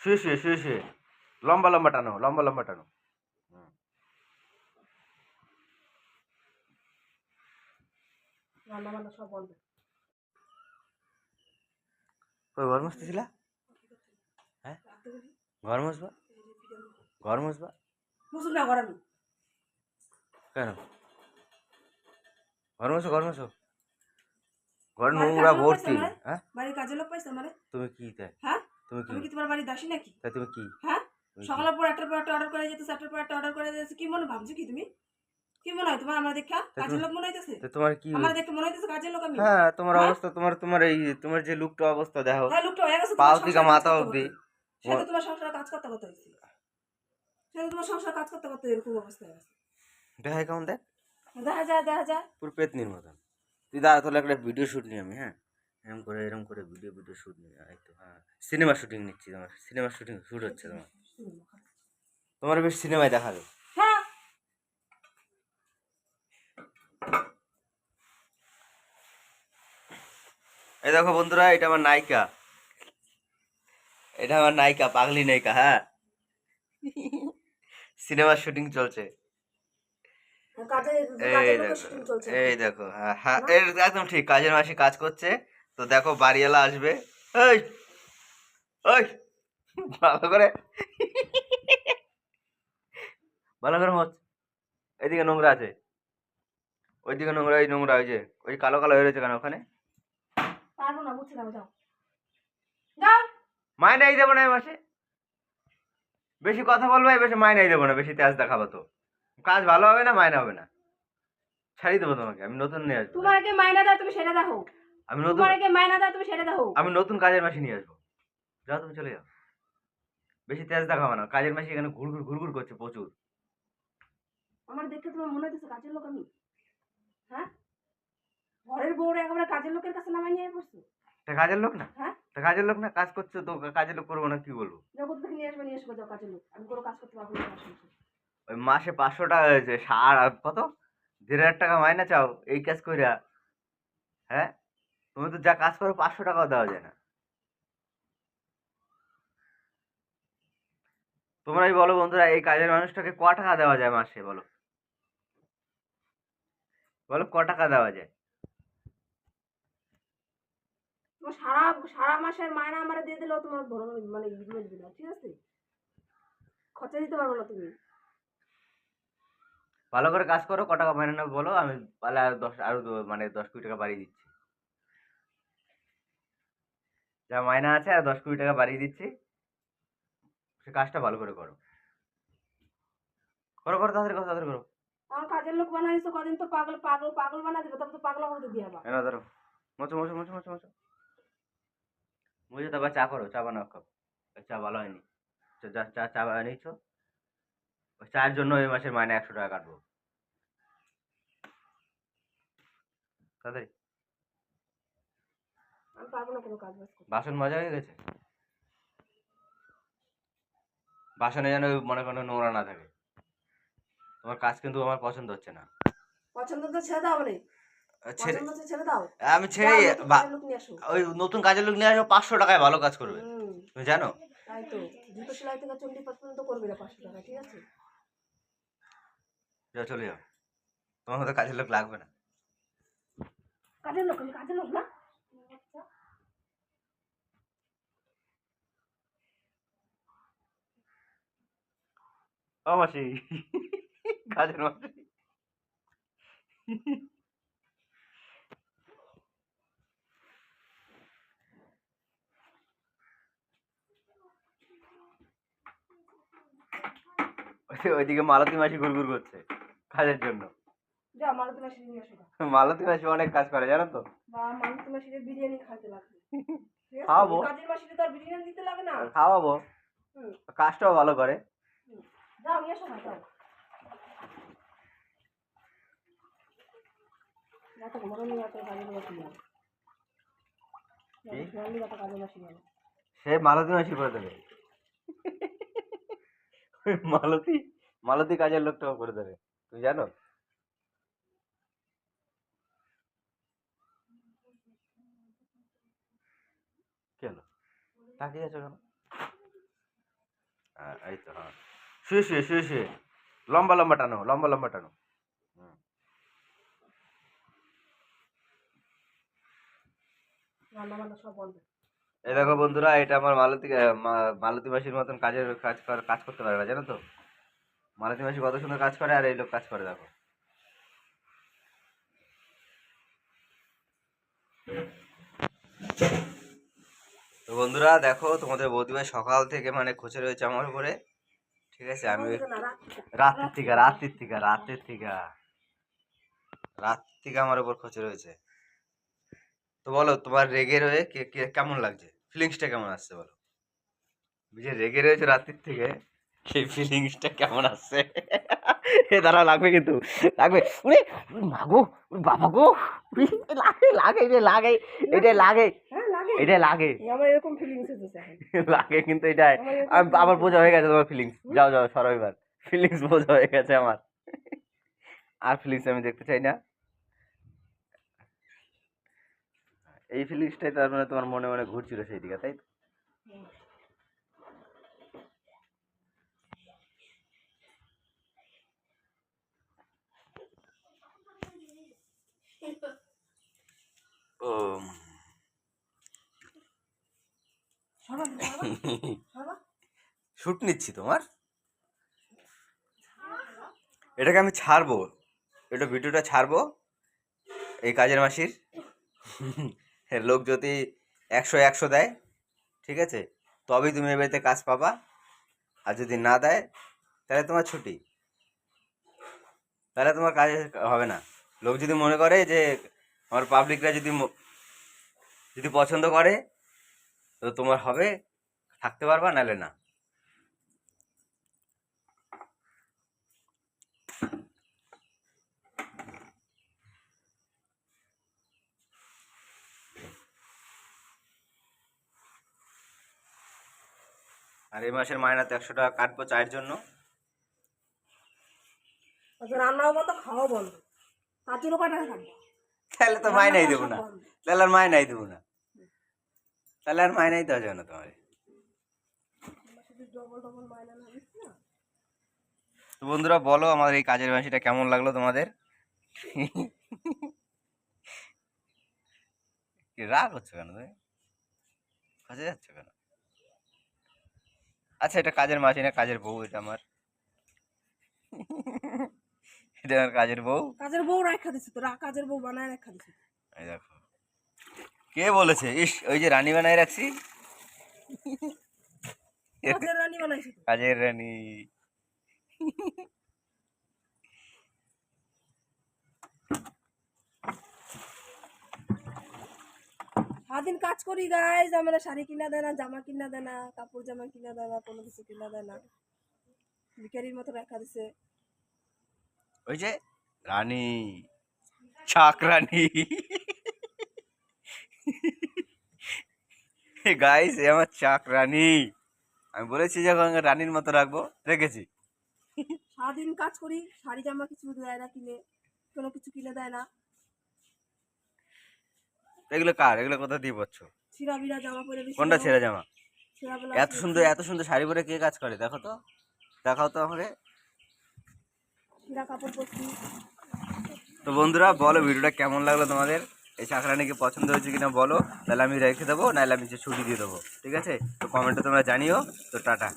শুয়ে শুয়ে শুয়ে শুয়ে লম্বা লম্বা টানো লম্বা লম্বা টানো হুম। রান্না বান্না সব বন্ধ কই ঘর মুছতেছিলা হ্যাঁ ঘর মুছবা ঘর মুছবা মুসুল না করাবি কেন ঘর মুছো ঘর মুছো ঘর নোংরা ভর্তি হ্যাঁ বাড়ির কাজের লোক পাইছে মানে তুমি কি তাই হ্যাঁ তুমি আমি কি কি তোমার বাড়ি দাসী নাকি? তাই তুমি কি? হ্যাঁ? কি? সকালের পর একটার পর একটা অর্ডার করে যেতেছে একটার পর একটা অর্ডার করে যেতেছে কি মনে ভাবছ কি তুমি? কি মনে হয় তোমার? আমার দেখা কাজের লোক মনে হইতেছে? তোমার কি আমার দেখে মনে হইতেছে কাজের লোক আমি। হ্যাঁ তোমার হ্যাঁ? অবস্থা তোমার তোমার এই তোমার যে লুকটা অবস্থা দেখো। হ্যাঁ লোকটা হয়ে গেছে পাও তোমার থেকে সংসারে কাজ মাথা করতে অবধি। সেটা তোমার সংসারে কাজ করতে করতে হয়েছে সেটা তোমার সংসার কাজ করতে করতে এরকম অবস্থা হয়ে গেছে। দেখাই কেমন দেখ? দেখা যায় দেখা যায়। পুরো পেতনির মতন। তুই দাঁড়া তাহলে একটা ভিডিও শুট নিই আমি হ্যাঁ? এরকম করে এরকম করে ভিডিও ভিডিও এই তো হ্যাঁ। সিনেমা শুটিং নিচ্ছি তোমার সিনেমা শুটিং শুট হচ্ছে তোমার। তোমার বেশ সিনেমায় দেখাবে হ্যাঁ। এই দেখো বন্ধুরা এটা আমার নায়িকা। এটা আমার নায়িকা পাগলি নায়িকা হ্যাঁ। সিনেমার শুটিং চলছে। এই দেখো এই দেখো হ্যাঁ হ্যাঁ একদম ঠিক কাজের মাসে কাজ করছে। তো দেখো বাড়িওয়ালা আসবে। এই ওই ভালো করে। ভালো করে মোচ। এইদিকে নোংরা আছে। ওইদিকে নোংরা ওই নোংরা ওই যে ওই কালো কালো হয়ে রয়েছে কেন ওখানে? পারব না বুঝছি না যাও। যাও। মাইনাই দেবো না এই মাসে। বেশি কথা বলবে বেশি মাইনাই দেবো না বেশি তেজ দেখাবো তো। কাজ ভালো হবে না মাইনা হবে না। ছাড়িয়ে দেবো তোমাকে আমি নতুন নিয়ে আসব। তোমার আগে মাইনা দাও তুমি সেটা দেখো। আমি নতুন তোমার আগে মাইনা দাও তুমি সেটা দাও। আমি নতুন কাজের মাসি নিয়ে আসব। যাও তুমি চলে যাও। বেশি তেজ দেখাবো না। কাজের মাসি এখানে ঘুরঘুর ঘুরঘুর করছে প্রচুর। আমার দেখে তোমার মনে হচ্ছে কাজের লোক আমি। হ্যাঁ? ঘরের বউর একেবারে কাজের লোকের কাছে নামাই নিয়ে পড়ছো তা কাজের লোক না? হ্যাঁ? তা কাজের লোক না? কাজ করছে তো কাজের লোক করব না কি বলব? জগৎ থেকে নিয়ে আসবে নিয়ে আসবে যাও কাজের লোক। আমি কোনো কাজ করতে পারব না ওই মাসে পাঁচশো টাকা হয়েছে। সার আর কত? দেড় হাজার টাকা মাইনা চাও এই কাজ কইরা। হ্যাঁ? তুমি তো যা কাজ করো পাঁচশো টাকাও দেওয়া যায় না। তোমরাই বলো বন্ধুরা এই কাজের মানুষটাকে ক টাকা দেওয়া যায় মাসে বলো? বলো ক টাকা দেওয়া যায়? সারা সারা মাসের মায়না আমার দিয়ে দিলেও তোমার বড় মানে মিলবে না ঠিক আছে? খরচা দিতে পারব না তুমি। ভালো করে কাজ করো ক টাকা মাইনে নেবে বলো আমি তাহলে দশ আরও মানে দশ কোটি টাকা বাড়িয়ে দিচ্ছি। যা মাইনা আছে আর দশ কোটি টাকা বাড়িয়ে দিচ্ছি। সে কাজটা ভালো করে করো। করো করো তাড়াতাড়ি করো তাড়াতাড়ি করো। আমার কাজের লোক বানাইছো কদিন তো পাগল পাগল পাগল বানা দেবে তবে তো পাগলা হতে দিয়ে আবার। এনা ধরো। মোচো মোচো মোচো মোচো মোচো মুঝে তারপর চা করো চা বানাও কাপ চা ভালো হয়নি। চা- চা চা বানিয়েছো ওই চার জন্য এই মাসের মাইনে একশো টাকা কাটবো। তাড়াতাড়ি। আমি পারব না কোনো কাজ বাজ করতে। বাসন মজা হয়ে গেছে? বাসনে যেন মনে কোনো নোংরা না থাকে। তোমার কাজ কিন্তু আমার পছন্দ হচ্ছে না। পছন্দ তো ছেড়ে দাও মানে। পছন্দ তো ছেড়ে দাও। আমি ছেড়ে যাও, নতুন কাজের লোক নিয়ে আসো। ওই নতুন কাজের লোক নিয়ে আসব পাঁচশো টাকায় ভালো কাজ করবে। তুমি জানো? তাই তো। জুতো সেলাই থেকে পর্যন্ত করবে না পাঁচশো টাকা ঠিক আছে? যাও চলে যাও। তোমার মতো কাজের লোক লাগবে না। কাজের লোক আমি কাজের লোক না? মাসি ওইদিকে মালতী মাসি ঘুরঘুর করছে কাজের জন্য। মালতী মাসি অনেক কাজ করে জানো তো? মালতী বিরিয়ানি খাইতে লাগবে। খাওয়াবো। কাজের মাসির তো বিরিয়ানি দিতে লাগে না। খাওয়াবো। কাজটাও ভালো করে। যাও আসো না যাও। এত এত এত সে মালতী মাসি করে দেবে। মালতী মালতী কাজের লোকটাও করে দেবে তুমি জানো? কি হলো তাকিয়ে আছো কেন? হ্যাঁ এই তো হ্যাঁ। শুয়ে শুয়ে শুয়ে শুয়ে লম্বা লম্বা টানো লম্বা লম্বা টানো। এই দেখো বন্ধুরা এটা আমার মালতী মালতী মাসির মতন কাজের কাজ কর- কাজ করতে পারবে জানো তো? মালতী মাসি কত সুন্দর কাজ করে আর এই লোক কাজ করে দেখো। তো বন্ধুরা দেখো তোমাদের বৌদিভাই সকাল থেকে মানে খোঁচে রয়েছে আমার উপরে। ঠিক আছে আমি না থেকে রাত্রির থেকে রাত্রির থেকে রাত থেকে। আমার উপর খোঁচে রয়েছে। তো বলো তোমার রেগে রয়ে কে কে- কেমন লাগছে? ফিলিংসটা কেমন আসছে বলো? যে রেগে রয়েছে রাত্রির থেকে সেই ফিলিংসটা কেমন আসছে? এ দাঁড়া লাগবে কিন্তু লাগবে। উরে উরে মা বাবা গো লাগে লাগে লাগে এটা লাগে। এটা লাগে। আমার এরকম ফিলিংস হচ্ছে লাগে কিন্তু এটাই। আমার বোঝা হয়ে গেছে তোমার ফিলিংস যাও যাও সরো এবার। ফিলিংস বোঝা হয়ে গেছে আমার। আর ফিলিংস আমি দেখতে চাই না। এই ফিলিংসটাই তার মানে তোমার মনে মনে ঘুরছিল সেই দিকে তাই তো? ও শুট নিচ্ছি তোমার। এটাকে আমি ছাড়বো। এটা ভিডিওটা ছাড়বো। এই কাজের মাসির। হ্যাঁ, লোক যদি একশো একশো দেয় ঠিক আছে? তবেই তুমি এ বাড়িতে কাজ পাবা। আর যদি না দেয় তাহলে তোমার ছুটি। তাহলে তোমার কাজ হবে না। লোক যদি মনে করে যে আমার পাবলিকরা যদি যদি পছন্দ করে তো তোমার হবে থাকতে পারবা নাহলে না। আর এই মাসের মাইনাতে একশো টাকা কাটবো চায়ের জন্য। আচ্ছা রান্নাও বন্ধ খাওয়াও বন্ধ। তার কয় টাকা থাকবে তাহলে তো মাইনাই দেবো না। তাহলে আর মাইনাই দেবো না। তাহলে আর মাইনাই দেওয়া যাবে না তোমার। দিচ্ছি তো বন্ধুরা বলো আমাদের এই কাজের মাসিটা কেমন লাগল তোমাদের? কি রাগ হচ্ছে কেন তুমি? কাজে যাচ্ছ কেন? আচ্ছা এটা কাজের মাসি না কাজের বউ এটা আমার। এটা আমার কাজের বউ। কাজের বউ রাখা দিছে তো কাজের বউ বানায় রাখা দিছে এই দেখো। কে বলেছে? ইস ওই যে রানী বানাই রাখছি। কাজের রানী সারাদিন কাজ করি গাইজ আমরা শাড়ি কিনা দেয় না জামা কিনা দেয় না কাপড় জামা কিনা দেয় না কোনো কিছু কিনা দেয় না। ভিখারির মতো রাখা দিছে। ওই যে রানী চাক রানী। গাইস এ আমার চাক রানী। আমি বলেছি যখন রানীর মতো রাখব রেখেছি। সারাদিন কাজ করি শাড়ি জামা কিছু দেয় না কিনে কোনো কিছু কিনে দেয় না। এগুলো কার? এগুলো কোথা দিয়ে পাচ্ছ ছিঁড়া বিড়া জামা পরে কোনটা ছেঁড়া জামা? এত সুন্দর এত সুন্দর শাড়ি পরে কে কাজ করে? দেখো তো। দেখাও তো আমাকে। তো বন্ধুরা বলো ভিডিওটা কেমন লাগল তোমাদের? এই চাকরানিকে পছন্দ হয়েছে কিনা বলো, তাহলে আমি রেখে দেবো, নাহলে আমি ছুটি দিয়ে দেবো, ঠিক আছে? তো কমেন্টে তোমরা জানিও, তো টাটা।